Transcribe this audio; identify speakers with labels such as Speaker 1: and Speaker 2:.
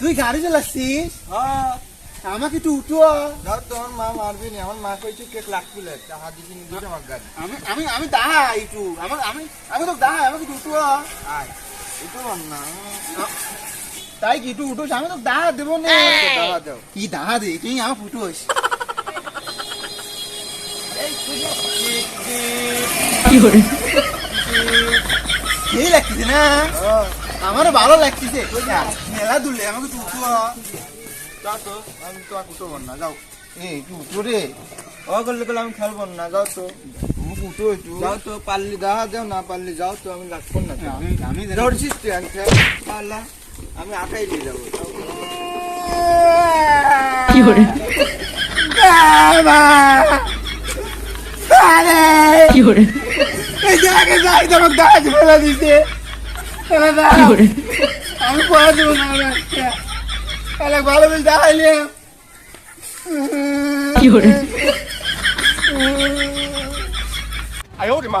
Speaker 1: তুই গাড়ি চালাচ্ছিস?
Speaker 2: হ্যাঁ।
Speaker 1: আমাকে একটু উঠো।
Speaker 2: ধর তোমার মা মারবি না আমার মা কইছে কেক টাকা দিছি নি দুটো আমার গাড়ি।
Speaker 1: আমি আমি আমি দাহা একটু। আমার আমি আমি তো দাহা আমাকে একটু উঠো।
Speaker 2: আয়। না
Speaker 1: তাই কি একটু উঠোস আমি তো দাহা দেবো না।
Speaker 2: টাকা দাও।
Speaker 1: কি দাহা দে তুই আমার ফুটোস। সেই লাগতেছে না? আমারও ভালো লাগতেছে মেলা দুলে আমাকে একটু উঠো
Speaker 2: যাও তো। আমি তো আর উঠবো না যাও।
Speaker 1: এ একটু উঠো রে।
Speaker 2: ও করলে আমি খেলব না যাও তো।
Speaker 1: আমাকে উঠো একটু।
Speaker 2: যাও তো পারলি দেখা যাও না পারলি যাও তো আমি লাগবো না
Speaker 1: আমি
Speaker 2: ধরছিস তুই আমি পারলা আমি আটাই যাব। তো।
Speaker 1: বাবা আরে এই জায়গায় যাই তো আমার দাঁত ফেলে দিতে ফেলে দাও আমি পড়া দেবো না আমার একটা তাহলে ভালো বেশ দেখাইলে
Speaker 3: কি hore
Speaker 4: 哎呦我的妈！